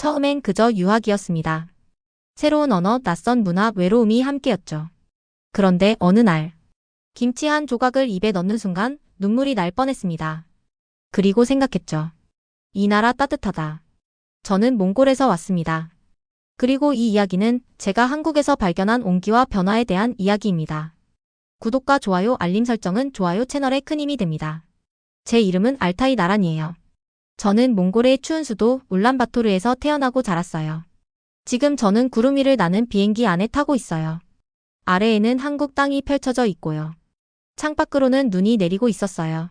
처음엔 그저 유학이었습니다. 새로운 언어, 낯선 문화, 외로움이 함께였죠. 그런데 어느 날, 김치 한 조각을 입에 넣는 순간 눈물이 날 뻔했습니다. 그리고 생각했죠. 이 나라 따뜻하다. 저는 몽골에서 왔습니다. 그리고 이 이야기는 제가 한국에서 발견한 온기와 변화에 대한 이야기입니다. 구독과 좋아요, 알림 설정은 좋아요 채널에 큰 힘이 됩니다. 제 이름은 알타이 나란이에요. 저는 몽골의 추운 수도 울란바토르에서 태어나고 자랐어요. 지금 저는 구름 위를 나는 비행기 안에 타고 있어요. 아래에는 한국 땅이 펼쳐져 있고요. 창밖으로는 눈이 내리고 있었어요.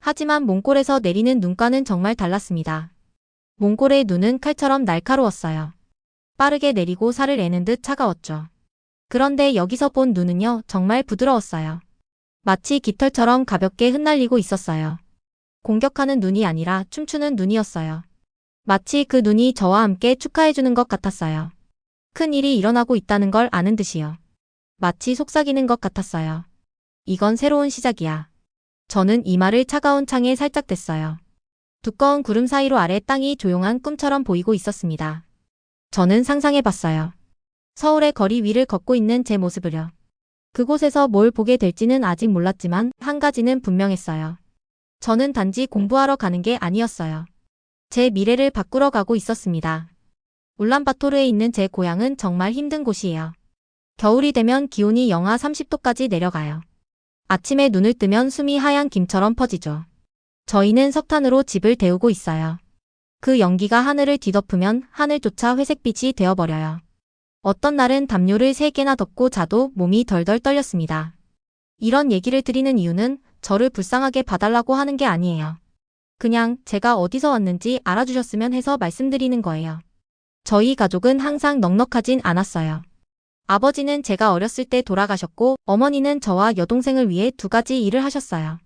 하지만 몽골에서 내리는 눈과는 정말 달랐습니다. 몽골의 눈은 칼처럼 날카로웠어요. 빠르게 내리고 살을 내는 듯 차가웠죠. 그런데 여기서 본 눈은요, 정말 부드러웠어요. 마치 깃털처럼 가볍게 흩날리고 있었어요. 공격하는 눈이 아니라 춤추는 눈이었어요. 마치 그 눈이 저와 함께 축하해주는 것 같았어요. 큰 일이 일어나고 있다는 걸 아는 듯이요. 마치 속삭이는 것 같았어요. 이건 새로운 시작이야. 저는 이마를 차가운 창에 살짝 댔어요. 두꺼운 구름 사이로 아래 땅이 조용한 꿈처럼 보이고 있었습니다. 저는 상상해봤어요. 서울의 거리 위를 걷고 있는 제 모습을요. 그곳에서 뭘 보게 될지는 아직 몰랐지만 한 가지는 분명했어요. 저는 단지 공부하러 가는 게 아니었어요. 제 미래를 바꾸러 가고 있었습니다. 울란바토르에 있는 제 고향은 정말 힘든 곳이에요. 겨울이 되면 기온이 영하 30도까지 내려가요. 아침에 눈을 뜨면 숨이 하얀 김처럼 퍼지죠. 저희는 석탄으로 집을 데우고 있어요. 그 연기가 하늘을 뒤덮으면 하늘조차 회색빛이 되어버려요. 어떤 날은 담요를 3개나 덮고 자도 몸이 덜덜 떨렸습니다. 이런 얘기를 드리는 이유는 저를 불쌍하게 봐달라고 하는 게 아니에요. 그냥 제가 어디서 왔는지 알아주셨으면 해서 말씀드리는 거예요. 저희 가족은 항상 넉넉하진 않았어요. 아버지는 제가 어렸을 때 돌아가셨고 어머니는 저와 여동생을 위해 두 가지 일을 하셨어요.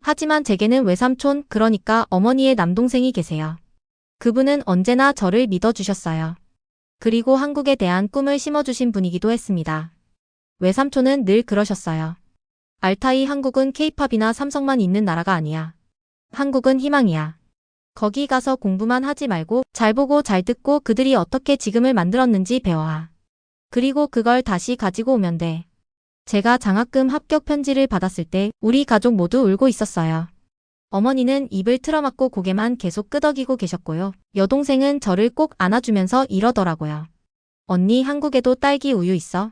하지만 제게는 외삼촌 그러니까 어머니의 남동생이 계세요. 그분은 언제나 저를 믿어주셨어요. 그리고 한국에 대한 꿈을 심어주신 분이기도 했습니다. 외삼촌은 늘 그러셨어요. 알타이 한국은 케이팝이나 삼성만 있는 나라가 아니야. 한국은 희망이야. 거기 가서 공부만 하지 말고 잘 보고 잘 듣고 그들이 어떻게 지금을 만들었는지 배워와. 그리고 그걸 다시 가지고 오면 돼. 제가 장학금 합격 편지를 받았을 때 우리 가족 모두 울고 있었어요. 어머니는 입을 틀어막고 고개만 계속 끄덕이고 계셨고요. 여동생은 저를 꼭 안아주면서 이러더라고요. 언니 한국에도 딸기 우유 있어?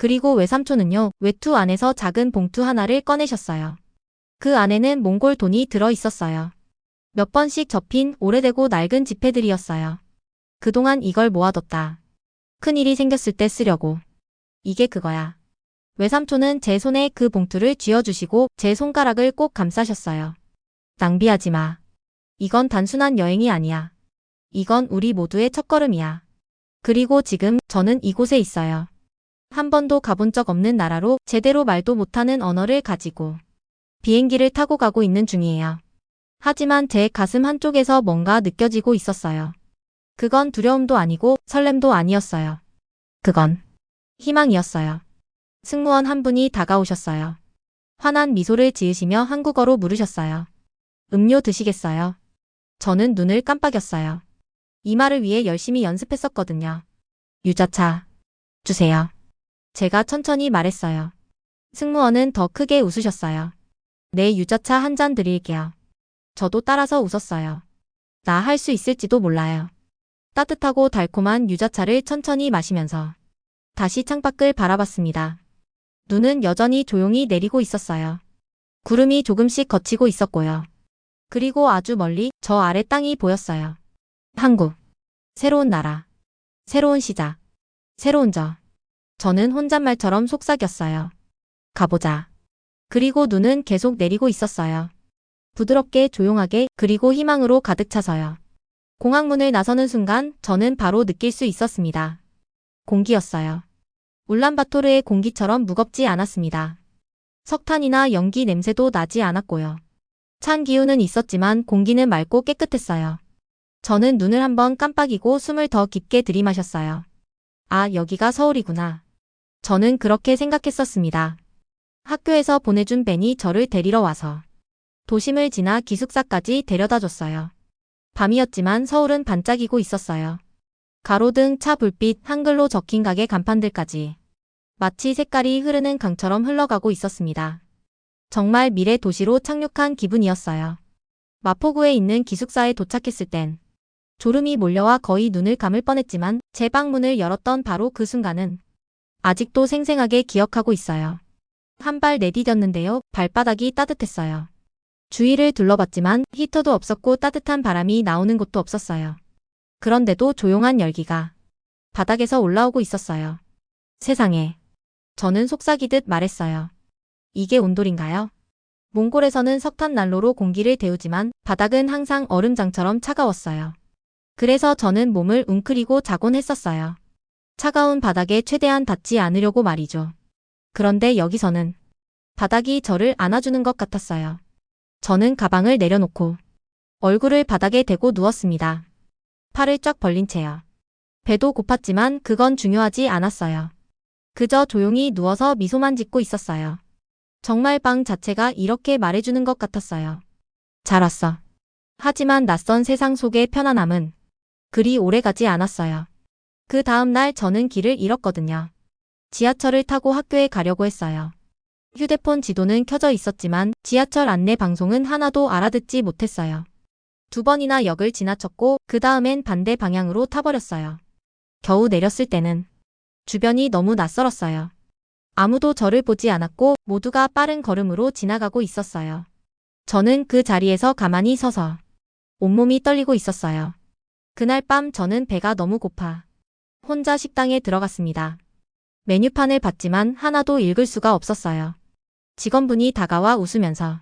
그리고 외삼촌은요, 외투 안에서 작은 봉투 하나를 꺼내셨어요. 그 안에는 몽골 돈이 들어 있었어요. 몇 번씩 접힌 오래되고 낡은 지폐들이었어요. 그동안 이걸 모아뒀다. 큰일이 생겼을 때 쓰려고. 이게 그거야. 외삼촌은 제 손에 그 봉투를 쥐어주시고 제 손가락을 꼭 감싸셨어요. 낭비하지 마. 이건 단순한 여행이 아니야. 이건 우리 모두의 첫걸음이야. 그리고 지금 저는 이곳에 있어요. 한 번도 가본 적 없는 나라로 제대로 말도 못하는 언어를 가지고 비행기를 타고 가고 있는 중이에요. 하지만 제 가슴 한쪽에서 뭔가 느껴지고 있었어요. 그건 두려움도 아니고 설렘도 아니었어요. 그건 희망이었어요. 승무원 한 분이 다가오셨어요. 환한 미소를 지으시며 한국어로 물으셨어요. 음료 드시겠어요? 저는 눈을 깜빡였어요. 이 말을 위해 열심히 연습했었거든요. 유자차. 주세요. 제가 천천히 말했어요. 승무원은 더 크게 웃으셨어요. 네, 유자차 한 잔 드릴게요. 저도 따라서 웃었어요. 나 할 수 있을지도 몰라요. 따뜻하고 달콤한 유자차를 천천히 마시면서 다시 창밖을 바라봤습니다. 눈은 여전히 조용히 내리고 있었어요. 구름이 조금씩 걷히고 있었고요. 그리고 아주 멀리 저 아래 땅이 보였어요. 한국. 새로운 나라. 새로운 시작. 새로운 저. 저는 혼잣말처럼 속삭였어요. 가보자. 그리고 눈은 계속 내리고 있었어요. 부드럽게 조용하게 그리고 희망으로 가득 차서요. 공항문을 나서는 순간 저는 바로 느낄 수 있었습니다. 공기였어요. 울란바토르의 공기처럼 무겁지 않았습니다. 석탄이나 연기 냄새도 나지 않았고요. 찬 기운은 있었지만 공기는 맑고 깨끗했어요. 저는 눈을 한번 깜빡이고 숨을 더 깊게 들이마셨어요. 아, 여기가 서울이구나. 저는 그렇게 생각했었습니다. 학교에서 보내준 벤이 저를 데리러 와서 도심을 지나 기숙사까지 데려다 줬어요. 밤이었지만 서울은 반짝이고 있었어요. 가로등, 차 불빛, 한글로 적힌 가게 간판들까지 마치 색깔이 흐르는 강처럼 흘러가고 있었습니다. 정말 미래 도시로 착륙한 기분이었어요. 마포구에 있는 기숙사에 도착했을 땐 졸음이 몰려와 거의 눈을 감을 뻔했지만 제 방문을 열었던 바로 그 순간은 아직도 생생하게 기억하고 있어요. 한 발 내디뎠는데요. 발바닥이 따뜻했어요. 주위를 둘러봤지만 히터도 없었고 따뜻한 바람이 나오는 곳도 없었어요. 그런데도 조용한 열기가 바닥에서 올라오고 있었어요. 세상에. 저는 속삭이듯 말했어요. 이게 온돌인가요? 몽골에서는 석탄 난로로 공기를 데우지만 바닥은 항상 얼음장처럼 차가웠어요. 그래서 저는 몸을 웅크리고 자곤 했었어요. 차가운 바닥에 최대한 닿지 않으려고 말이죠. 그런데 여기서는 바닥이 저를 안아주는 것 같았어요. 저는 가방을 내려놓고 얼굴을 바닥에 대고 누웠습니다. 팔을 쫙 벌린 채요. 배도 고팠지만 그건 중요하지 않았어요. 그저 조용히 누워서 미소만 짓고 있었어요. 정말 방 자체가 이렇게 말해주는 것 같았어요. 잘 왔어. 하지만 낯선 세상 속의 편안함은 그리 오래 가지 않았어요. 그 다음 날 저는 길을 잃었거든요. 지하철을 타고 학교에 가려고 했어요. 휴대폰 지도는 켜져 있었지만 지하철 안내 방송은 하나도 알아듣지 못했어요. 두 번이나 역을 지나쳤고 그 다음엔 반대 방향으로 타버렸어요. 겨우 내렸을 때는 주변이 너무 낯설었어요. 아무도 저를 보지 않았고 모두가 빠른 걸음으로 지나가고 있었어요. 저는 그 자리에서 가만히 서서 온몸이 떨리고 있었어요. 그날 밤 저는 배가 너무 고파 혼자 식당에 들어갔습니다. 메뉴판을 봤지만 하나도 읽을 수가 없었어요. 직원분이 다가와 웃으면서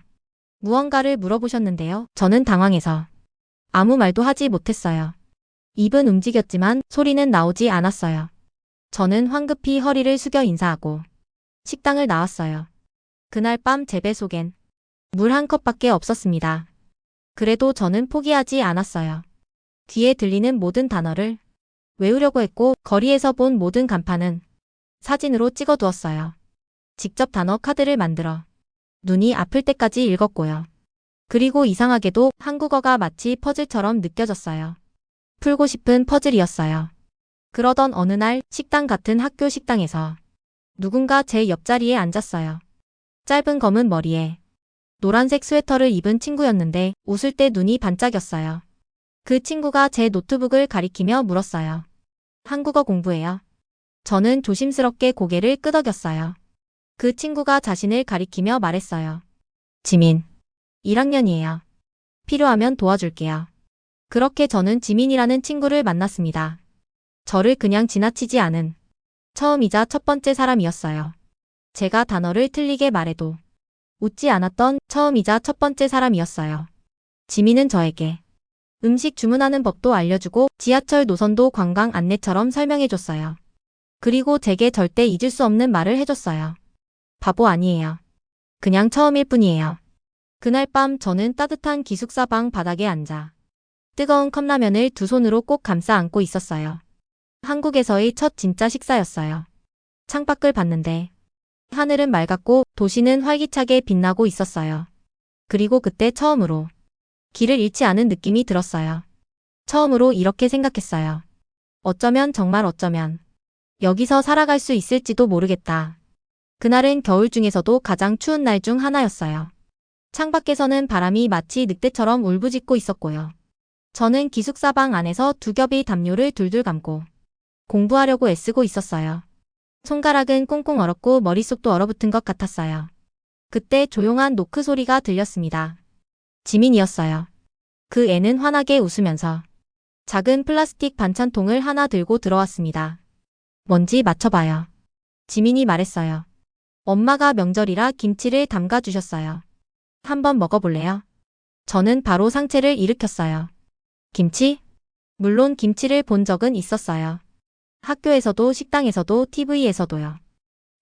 무언가를 물어보셨는데요. 저는 당황해서 아무 말도 하지 못했어요. 입은 움직였지만 소리는 나오지 않았어요. 저는 황급히 허리를 숙여 인사하고 식당을 나왔어요. 그날 밤 제배 속엔 물 한 컵밖에 없었습니다. 그래도 저는 포기하지 않았어요. 뒤에 들리는 모든 단어를 외우려고 했고 거리에서 본 모든 간판은 사진으로 찍어두었어요. 직접 단어 카드를 만들어 눈이 아플 때까지 읽었고요. 그리고 이상하게도 한국어가 마치 퍼즐처럼 느껴졌어요. 풀고 싶은 퍼즐이었어요. 그러던 어느 날 식당 같은 학교 식당에서 누군가 제 옆자리에 앉았어요. 짧은 검은 머리에 노란색 스웨터를 입은 친구였는데 웃을 때 눈이 반짝였어요. 그 친구가 제 노트북을 가리키며 물었어요. 한국어 공부해요. 저는 조심스럽게 고개를 끄덕였어요. 그 친구가 자신을 가리키며 말했어요. 지민. 1학년이에요. 필요하면 도와줄게요. 그렇게 저는 지민이라는 친구를 만났습니다. 저를 그냥 지나치지 않은 처음이자 첫 번째 사람이었어요. 제가 단어를 틀리게 말해도 웃지 않았던 처음이자 첫 번째 사람이었어요. 지민은 저에게 음식 주문하는 법도 알려주고 지하철 노선도 관광 안내처럼 설명해줬어요. 그리고 제게 절대 잊을 수 없는 말을 해줬어요. 바보 아니에요. 그냥 처음일 뿐이에요. 그날 밤 저는 따뜻한 기숙사 방 바닥에 앉아 뜨거운 컵라면을 두 손으로 꼭 감싸 안고 있었어요. 한국에서의 첫 진짜 식사였어요. 창밖을 봤는데 하늘은 맑았고 도시는 활기차게 빛나고 있었어요. 그리고 그때 처음으로 길을 잃지 않은 느낌이 들었어요. 처음으로 이렇게 생각했어요. 어쩌면 정말 어쩌면 여기서 살아갈 수 있을지도 모르겠다. 그날은 겨울 중에서도 가장 추운 날 중 하나였어요. 창밖에서는 바람이 마치 늑대처럼 울부짖고 있었고요. 저는 기숙사 방 안에서 두 겹의 담요를 둘둘 감고 공부하려고 애쓰고 있었어요. 손가락은 꽁꽁 얼었고 머릿속도 얼어붙은 것 같았어요. 그때 조용한 노크 소리가 들렸습니다. 지민이었어요. 그 애는 환하게 웃으면서 작은 플라스틱 반찬통을 하나 들고 들어왔습니다. 뭔지 맞춰봐요. 지민이 말했어요. 엄마가 명절이라 김치를 담가 주셨어요. 한번 먹어볼래요? 저는 바로 상체를 일으켰어요. 김치? 물론 김치를 본 적은 있었어요. 학교에서도 식당에서도 TV에서도요.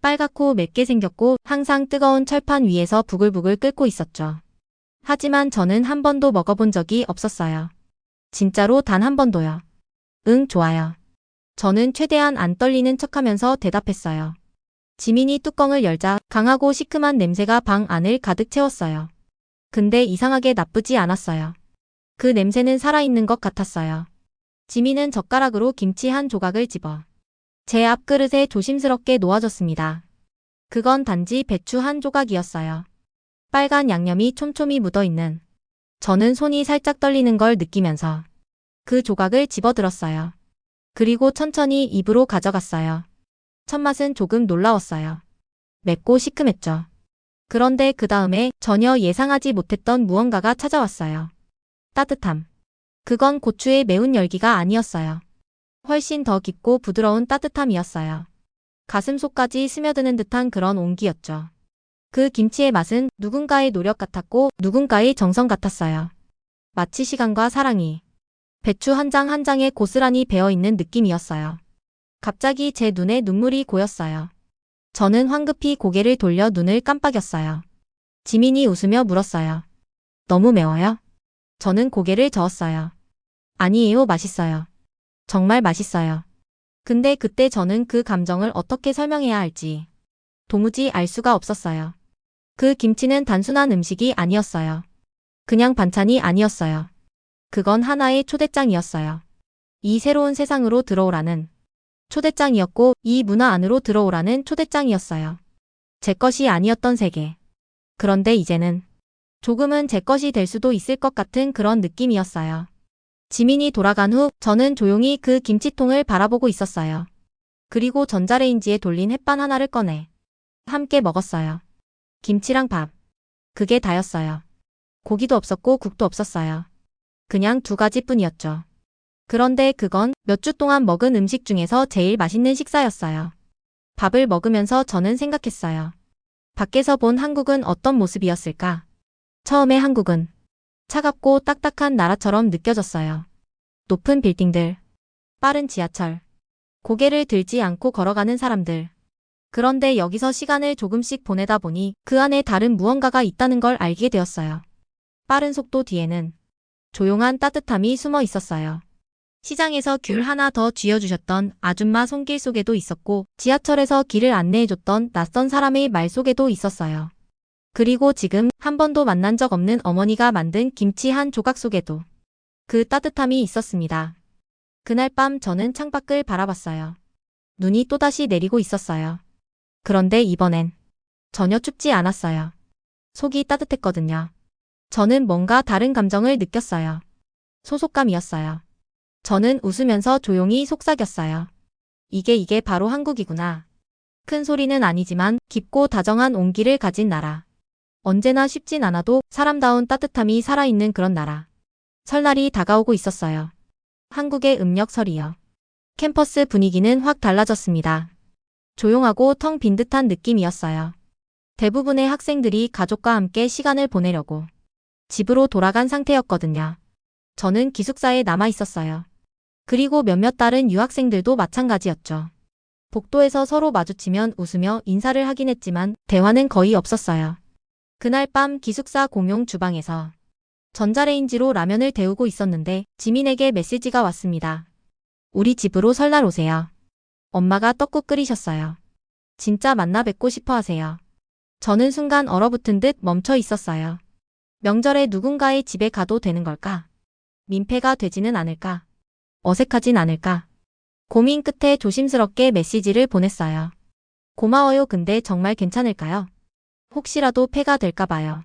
빨갛고 맵게 생겼고 항상 뜨거운 철판 위에서 부글부글 끓고 있었죠. 하지만 저는 한 번도 먹어본 적이 없었어요. 진짜로 단 한 번도요. 응, 좋아요. 저는 최대한 안 떨리는 척하면서 대답했어요. 지민이 뚜껑을 열자 강하고 시큼한 냄새가 방 안을 가득 채웠어요. 근데 이상하게 나쁘지 않았어요. 그 냄새는 살아있는 것 같았어요. 지민은 젓가락으로 김치 한 조각을 집어 제 앞 그릇에 조심스럽게 놓아줬습니다. 그건 단지 배추 한 조각이었어요. 빨간 양념이 촘촘히 묻어있는 저는 손이 살짝 떨리는 걸 느끼면서 그 조각을 집어들었어요. 그리고 천천히 입으로 가져갔어요. 첫맛은 조금 놀라웠어요. 맵고 시큼했죠. 그런데 그 다음에 전혀 예상하지 못했던 무언가가 찾아왔어요. 따뜻함. 그건 고추의 매운 열기가 아니었어요. 훨씬 더 깊고 부드러운 따뜻함이었어요. 가슴 속까지 스며드는 듯한 그런 온기였죠. 그 김치의 맛은 누군가의 노력 같았고 누군가의 정성 같았어요. 마치 시간과 사랑이 배추 한 장 한 장에 고스란히 배어있는 느낌이었어요. 갑자기 제 눈에 눈물이 고였어요. 저는 황급히 고개를 돌려 눈을 깜빡였어요. 지민이 웃으며 물었어요. 너무 매워요? 저는 고개를 저었어요. 아니에요, 맛있어요. 정말 맛있어요. 근데 그때 저는 그 감정을 어떻게 설명해야 할지 도무지 알 수가 없었어요. 그 김치는 단순한 음식이 아니었어요. 그냥 반찬이 아니었어요. 그건 하나의 초대장이었어요. 이 새로운 세상으로 들어오라는 초대장이었고 이 문화 안으로 들어오라는 초대장이었어요. 제 것이 아니었던 세계. 그런데 이제는 조금은 제 것이 될 수도 있을 것 같은 그런 느낌이었어요. 지민이 돌아간 후 저는 조용히 그 김치통을 바라보고 있었어요. 그리고 전자레인지에 돌린 햇반 하나를 꺼내 함께 먹었어요. 김치랑 밥. 그게 다였어요. 고기도 없었고 국도 없었어요. 그냥 두 가지 뿐이었죠. 그런데 그건 몇 주 동안 먹은 음식 중에서 제일 맛있는 식사였어요. 밥을 먹으면서 저는 생각했어요. 밖에서 본 한국은 어떤 모습이었을까? 처음에 한국은 차갑고 딱딱한 나라처럼 느껴졌어요. 높은 빌딩들, 빠른 지하철, 고개를 들지 않고 걸어가는 사람들. 그런데 여기서 시간을 조금씩 보내다 보니 그 안에 다른 무언가가 있다는 걸 알게 되었어요. 빠른 속도 뒤에는 조용한 따뜻함이 숨어 있었어요. 시장에서 귤 하나 더 쥐어주셨던 아줌마 손길 속에도 있었고 지하철에서 길을 안내해줬던 낯선 사람의 말 속에도 있었어요. 그리고 지금 한 번도 만난 적 없는 어머니가 만든 김치 한 조각 속에도 그 따뜻함이 있었습니다. 그날 밤 저는 창밖을 바라봤어요. 눈이 또다시 내리고 있었어요. 그런데 이번엔 전혀 춥지 않았어요. 속이 따뜻했거든요. 저는 뭔가 다른 감정을 느꼈어요. 소속감이었어요. 저는 웃으면서 조용히 속삭였어요. 이게 이게 바로 한국이구나. 큰 소리는 아니지만 깊고 다정한 온기를 가진 나라. 언제나 쉽진 않아도 사람다운 따뜻함이 살아있는 그런 나라. 설날이 다가오고 있었어요. 한국의 음력설이요. 캠퍼스 분위기는 확 달라졌습니다. 조용하고 텅 빈 듯한 느낌이었어요. 대부분의 학생들이 가족과 함께 시간을 보내려고 집으로 돌아간 상태였거든요. 저는 기숙사에 남아 있었어요. 그리고 몇몇 다른 유학생들도 마찬가지였죠. 복도에서 서로 마주치면 웃으며 인사를 하긴 했지만 대화는 거의 없었어요. 그날 밤 기숙사 공용 주방에서 전자레인지로 라면을 데우고 있었는데 지민에게 메시지가 왔습니다. 우리 집으로 설날 오세요. 엄마가 떡국 끓이셨어요. 진짜 만나 뵙고 싶어 하세요. 저는 순간 얼어붙은 듯 멈춰 있었어요. 명절에 누군가의 집에 가도 되는 걸까? 민폐가 되지는 않을까? 어색하진 않을까? 고민 끝에 조심스럽게 메시지를 보냈어요. 고마워요. 근데 정말 괜찮을까요? 혹시라도 폐가 될까봐요.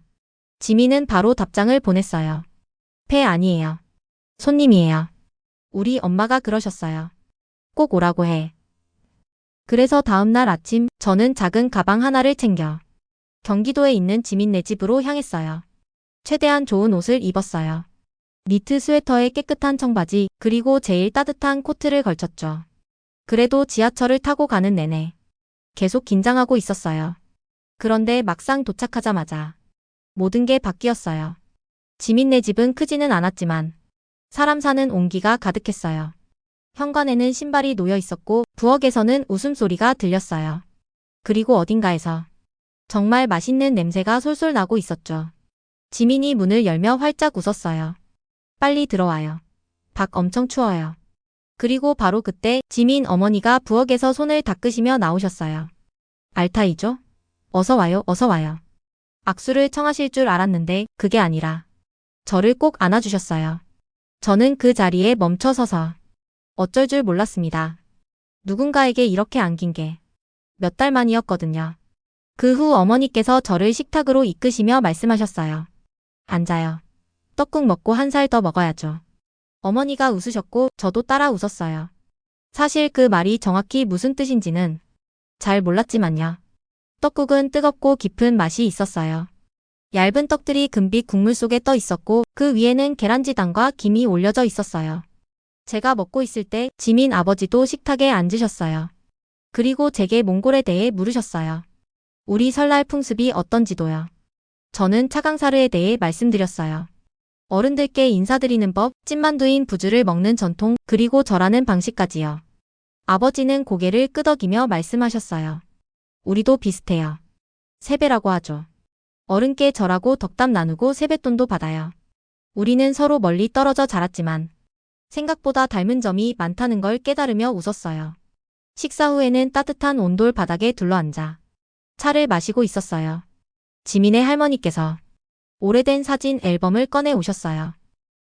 지민은 바로 답장을 보냈어요. 폐 아니에요. 손님이에요. 우리 엄마가 그러셨어요. 꼭 오라고 해. 그래서 다음날 아침 저는 작은 가방 하나를 챙겨 경기도에 있는 지민네 집으로 향했어요. 최대한 좋은 옷을 입었어요. 니트 스웨터에 깨끗한 청바지, 그리고 제일 따뜻한 코트를 걸쳤죠. 그래도 지하철을 타고 가는 내내 계속 긴장하고 있었어요. 그런데 막상 도착하자마자 모든 게 바뀌었어요. 지민네 집은 크지는 않았지만 사람 사는 온기가 가득했어요. 현관에는 신발이 놓여 있었고 부엌에서는 웃음소리가 들렸어요. 그리고 어딘가에서 정말 맛있는 냄새가 솔솔 나고 있었죠. 지민이 문을 열며 활짝 웃었어요. 빨리 들어와요. 밖 엄청 추워요. 그리고 바로 그때 지민 어머니가 부엌에서 손을 닦으시며 나오셨어요. 알타이죠? 어서 와요, 어서 와요. 악수를 청하실 줄 알았는데 그게 아니라 저를 꼭 안아주셨어요. 저는 그 자리에 멈춰 서서 어쩔 줄 몰랐습니다. 누군가에게 이렇게 안긴 게 몇 달 만이었거든요. 그 후 어머니께서 저를 식탁으로 이끄시며 말씀하셨어요. 앉아요. 떡국 먹고 한 살 더 먹어야죠. 어머니가 웃으셨고 저도 따라 웃었어요. 사실 그 말이 정확히 무슨 뜻인지는 잘 몰랐지만요. 떡국은 뜨겁고 깊은 맛이 있었어요. 얇은 떡들이 금빛 국물 속에 떠 있었고 그 위에는 계란지단과 김이 올려져 있었어요. 제가 먹고 있을 때 지민 아버지도 식탁에 앉으셨어요. 그리고 제게 몽골에 대해 물으셨어요. 우리 설날 풍습이 어떤지도요. 저는 차강사르에 대해 말씀드렸어요. 어른들께 인사드리는 법, 찐만두인 부주를 먹는 전통, 그리고 절하는 방식까지요. 아버지는 고개를 끄덕이며 말씀하셨어요. 우리도 비슷해요. 세배라고 하죠. 어른께 절하고 덕담 나누고 세뱃돈도 받아요. 우리는 서로 멀리 떨어져 자랐지만 생각보다 닮은 점이 많다는 걸 깨달으며 웃었어요. 식사 후에는 따뜻한 온돌 바닥에 둘러앉아 차를 마시고 있었어요. 지민의 할머니께서 오래된 사진 앨범을 꺼내 오셨어요.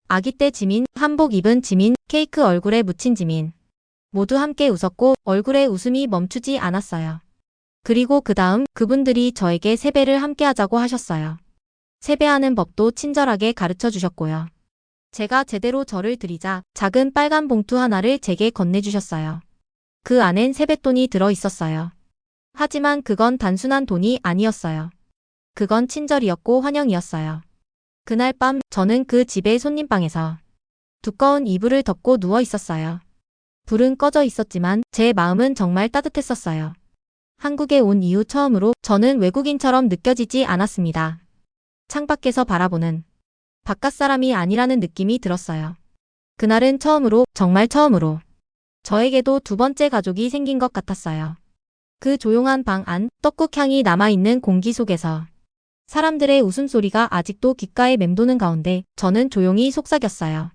아기 때 지민, 한복 입은 지민, 케이크 얼굴에 묻힌 지민. 모두 함께 웃었고 얼굴에 웃음이 멈추지 않았어요. 그리고 그 다음 그분들이 저에게 세배를 함께 하자고 하셨어요. 세배하는 법도 친절하게 가르쳐 주셨고요. 제가 제대로 절을 드리자 작은 빨간 봉투 하나를 제게 건네주셨어요. 그 안엔 세뱃돈이 들어 있었어요. 하지만 그건 단순한 돈이 아니었어요. 그건 친절이었고 환영이었어요. 그날 밤 저는 그 집의 손님방에서 두꺼운 이불을 덮고 누워 있었어요. 불은 꺼져 있었지만 제 마음은 정말 따뜻했었어요. 한국에 온 이후 처음으로 저는 외국인처럼 느껴지지 않았습니다. 창밖에서 바라보는 바깥 사람이 아니라는 느낌이 들었어요. 그날은 처음으로, 정말 처음으로 저에게도 두 번째 가족이 생긴 것 같았어요. 그 조용한 방 안 떡국 향이 남아있는 공기 속에서 사람들의 웃음소리가 아직도 귓가에 맴도는 가운데 저는 조용히 속삭였어요.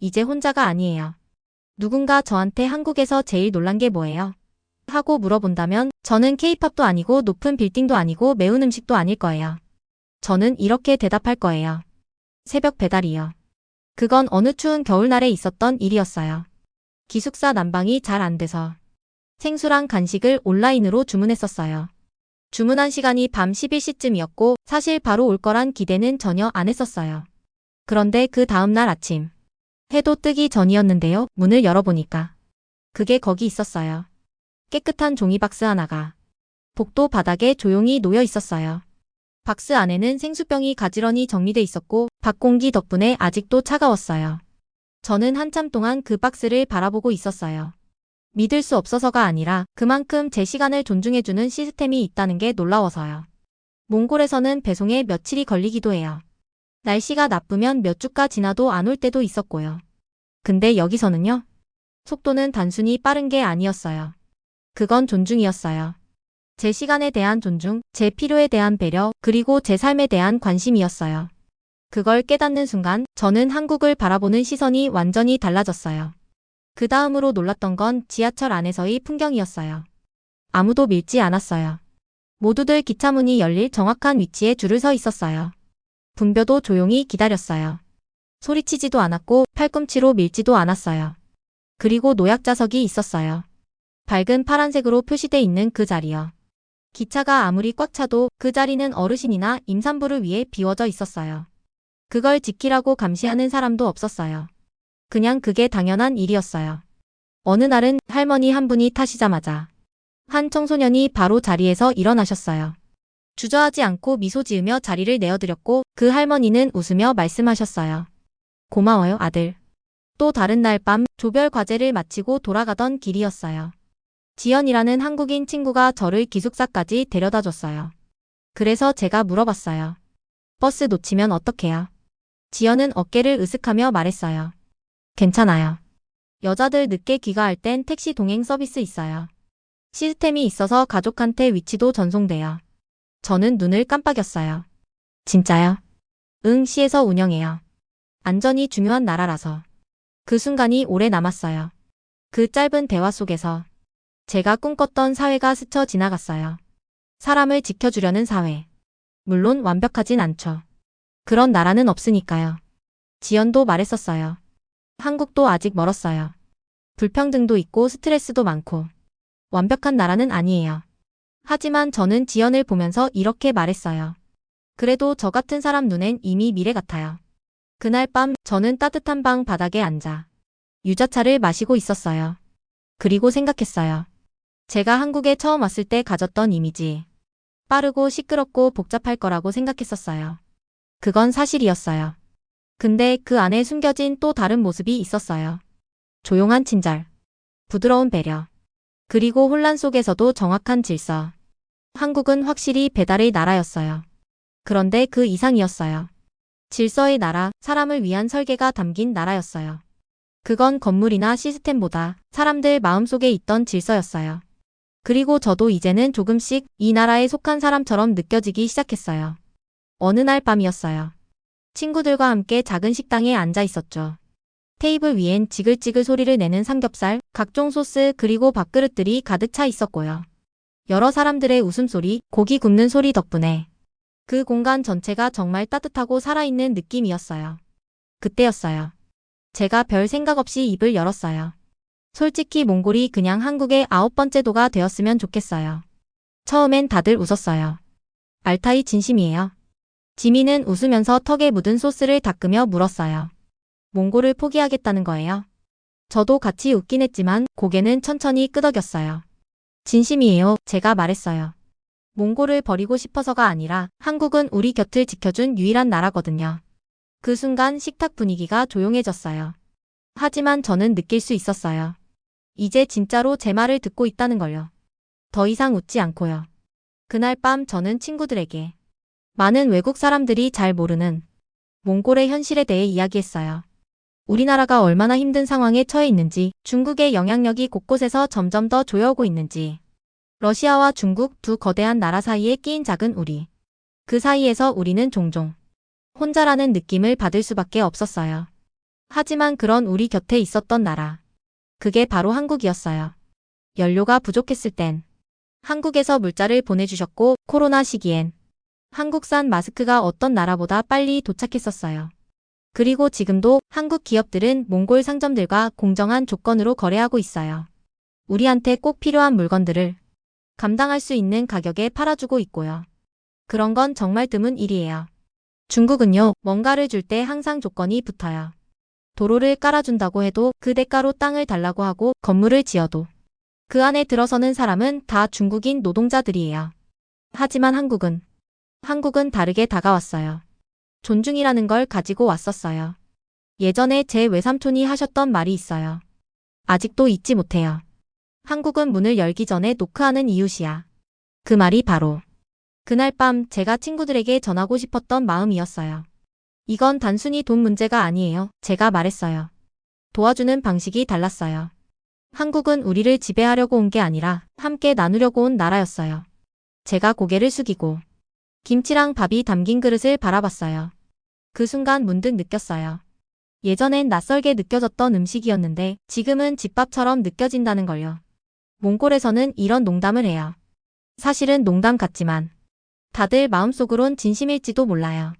이제 혼자가 아니에요. 누군가 저한테 한국에서 제일 놀란 게 뭐예요? 하고 물어본다면 저는 케이팝도 아니고 높은 빌딩도 아니고 매운 음식도 아닐 거예요. 저는 이렇게 대답할 거예요. 새벽 배달이요. 그건 어느 추운 겨울날에 있었던 일이었어요. 기숙사 난방이 잘 안 돼서 생수랑 간식을 온라인으로 주문했었어요. 주문한 시간이 밤 11시쯤이었고 사실 바로 올 거란 기대는 전혀 안 했었어요. 그런데 그 다음날 아침 해도 뜨기 전이었는데요. 문을 열어보니까 그게 거기 있었어요. 깨끗한 종이 박스 하나가 복도 바닥에 조용히 놓여 있었어요. 박스 안에는 생수병이 가지런히 정리돼 있었고 밖공기 덕분에 아직도 차가웠어요. 저는 한참 동안 그 박스를 바라보고 있었어요. 믿을 수 없어서가 아니라 그만큼 제 시간을 존중해주는 시스템이 있다는 게 놀라워서요. 몽골에서는 배송에 며칠이 걸리기도 해요. 날씨가 나쁘면 몇 주가 지나도 안 올 때도 있었고요. 근데 여기서는요? 속도는 단순히 빠른 게 아니었어요. 그건 존중이었어요. 제 시간에 대한 존중, 제 필요에 대한 배려, 그리고 제 삶에 대한 관심이었어요. 그걸 깨닫는 순간 저는 한국을 바라보는 시선이 완전히 달라졌어요. 그 다음으로 놀랐던 건 지하철 안에서의 풍경이었어요. 아무도 밀지 않았어요. 모두들 기차문이 열릴 정확한 위치에 줄을 서 있었어요. 분벼도 조용히 기다렸어요. 소리치지도 않았고 팔꿈치로 밀지도 않았어요. 그리고 노약자석이 있었어요. 밝은 파란색으로 표시돼 있는 그 자리요. 기차가 아무리 꽉 차도 그 자리는 어르신이나 임산부를 위해 비워져 있었어요. 그걸 지키라고 감시하는 사람도 없었어요. 그냥 그게 당연한 일이었어요. 어느 날은 할머니 한 분이 타시자마자 한 청소년이 바로 자리에서 일어나셨어요. 주저하지 않고 미소 지으며 자리를 내어드렸고 그 할머니는 웃으며 말씀하셨어요. 고마워요, 아들. 또 다른 날 밤 조별 과제를 마치고 돌아가던 길이었어요. 지연이라는 한국인 친구가 저를 기숙사까지 데려다 줬어요. 그래서 제가 물어봤어요. 버스 놓치면 어떡해요? 지연은 어깨를 으쓱하며 말했어요. 괜찮아요. 여자들 늦게 귀가할 땐 택시 동행 서비스 있어요. 시스템이 있어서 가족한테 위치도 전송돼요. 저는 눈을 깜빡였어요. 진짜요? 응, 시에서 운영해요. 안전이 중요한 나라라서. 그 순간이 오래 남았어요. 그 짧은 대화 속에서 제가 꿈꿨던 사회가 스쳐 지나갔어요. 사람을 지켜주려는 사회. 물론 완벽하진 않죠. 그런 나라는 없으니까요. 지연도 말했었어요. 한국도 아직 멀었어요. 불평등도 있고 스트레스도 많고 완벽한 나라는 아니에요. 하지만 저는 지연을 보면서 이렇게 말했어요. 그래도 저 같은 사람 눈엔 이미 미래 같아요. 그날 밤 저는 따뜻한 방 바닥에 앉아 유자차를 마시고 있었어요. 그리고 생각했어요. 제가 한국에 처음 왔을 때 가졌던 이미지. 빠르고 시끄럽고 복잡할 거라고 생각했었어요. 그건 사실이었어요. 근데 그 안에 숨겨진 또 다른 모습이 있었어요. 조용한 친절, 부드러운 배려, 그리고 혼란 속에서도 정확한 질서. 한국은 확실히 배달의 나라였어요. 그런데 그 이상이었어요. 질서의 나라, 사람을 위한 설계가 담긴 나라였어요. 그건 건물이나 시스템보다 사람들 마음속에 있던 질서였어요. 그리고 저도 이제는 조금씩 이 나라에 속한 사람처럼 느껴지기 시작했어요. 어느 날 밤이었어요. 친구들과 함께 작은 식당에 앉아 있었죠. 테이블 위엔 지글지글 소리를 내는 삼겹살, 각종 소스, 그리고 밥그릇들이 가득 차 있었고요. 여러 사람들의 웃음소리, 고기 굽는 소리 덕분에 그 공간 전체가 정말 따뜻하고 살아있는 느낌이었어요. 그때였어요. 제가 별 생각 없이 입을 열었어요. 솔직히 몽골이 그냥 한국의 아홉 번째 도가 되었으면 좋겠어요. 처음엔 다들 웃었어요. 알타이 진심이에요. 지민은 웃으면서 턱에 묻은 소스를 닦으며 물었어요. 몽골을 포기하겠다는 거예요. 저도 같이 웃긴 했지만 고개는 천천히 끄덕였어요. 진심이에요. 제가 말했어요. 몽골을 버리고 싶어서가 아니라 한국은 우리 곁을 지켜준 유일한 나라거든요. 그 순간 식탁 분위기가 조용해졌어요. 하지만 저는 느낄 수 있었어요. 이제 진짜로 제 말을 듣고 있다는 걸요. 더 이상 웃지 않고요. 그날 밤 저는 친구들에게 많은 외국 사람들이 잘 모르는 몽골의 현실에 대해 이야기했어요. 우리나라가 얼마나 힘든 상황에 처해 있는지, 중국의 영향력이 곳곳에서 점점 더 조여오고 있는지, 러시아와 중국 두 거대한 나라 사이에 끼인 작은 우리. 그 사이에서 우리는 종종 혼자라는 느낌을 받을 수밖에 없었어요. 하지만 그런 우리 곁에 있었던 나라. 그게 바로 한국이었어요. 연료가 부족했을 땐 한국에서 물자를 보내주셨고 코로나 시기엔 한국산 마스크가 어떤 나라보다 빨리 도착했었어요. 그리고 지금도 한국 기업들은 몽골 상점들과 공정한 조건으로 거래하고 있어요. 우리한테 꼭 필요한 물건들을 감당할 수 있는 가격에 팔아주고 있고요. 그런 건 정말 드문 일이에요. 중국은요, 뭔가를 줄 때 항상 조건이 붙어요. 도로를 깔아준다고 해도 그 대가로 땅을 달라고 하고 건물을 지어도 그 안에 들어서는 사람은 다 중국인 노동자들이에요. 하지만 한국은 한국은 다르게 다가왔어요. 존중이라는 걸 가지고 왔었어요. 예전에 제 외삼촌이 하셨던 말이 있어요. 아직도 잊지 못해요. 한국은 문을 열기 전에 노크하는 이웃이야. 그 말이 바로 그날 밤 제가 친구들에게 전하고 싶었던 마음이었어요. 이건 단순히 돈 문제가 아니에요. 제가 말했어요. 도와주는 방식이 달랐어요. 한국은 우리를 지배하려고 온 게 아니라 함께 나누려고 온 나라였어요. 제가 고개를 숙이고 김치랑 밥이 담긴 그릇을 바라봤어요. 그 순간 문득 느꼈어요. 예전엔 낯설게 느껴졌던 음식이었는데 지금은 집밥처럼 느껴진다는 걸요. 몽골에서는 이런 농담을 해요. 사실은 농담 같지만 다들 마음속으론 진심일지도 몰라요.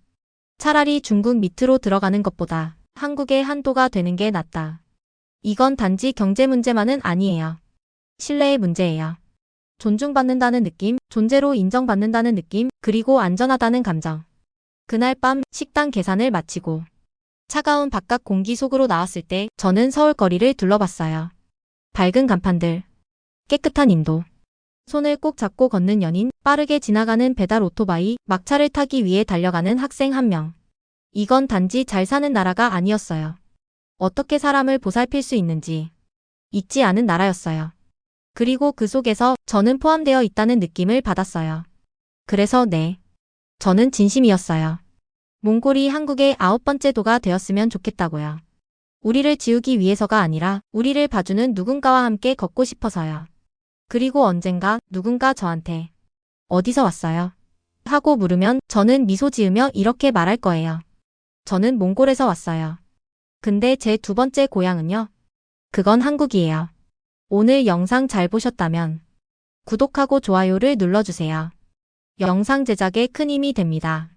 차라리 중국 밑으로 들어가는 것보다 한국의 한도가 되는 게 낫다. 이건 단지 경제 문제만은 아니에요. 신뢰의 문제예요. 존중받는다는 느낌, 존재로 인정받는다는 느낌, 그리고 안전하다는 감정. 그날 밤 식당 계산을 마치고 차가운 바깥 공기 속으로 나왔을 때 저는 서울 거리를 둘러봤어요. 밝은 간판들, 깨끗한 인도, 손을 꼭 잡고 걷는 연인, 빠르게 지나가는 배달 오토바이, 막차를 타기 위해 달려가는 학생 한 명. 이건 단지 잘 사는 나라가 아니었어요. 어떻게 사람을 보살필 수 있는지 잊지 않은 나라였어요. 그리고 그 속에서 저는 포함되어 있다는 느낌을 받았어요. 그래서 네. 저는 진심이었어요. 몽골이 한국의 아홉 번째 도가 되었으면 좋겠다고요. 우리를 지우기 위해서가 아니라 우리를 봐주는 누군가와 함께 걷고 싶어서요. 그리고 언젠가 누군가 저한테 어디서 왔어요? 하고 물으면 저는 미소 지으며 이렇게 말할 거예요. 저는 몽골에서 왔어요. 근데 제 두 번째 고향은요? 그건 한국이에요. 오늘 영상 잘 보셨다면 구독하고 좋아요를 눌러주세요. 영상 제작에 큰 힘이 됩니다.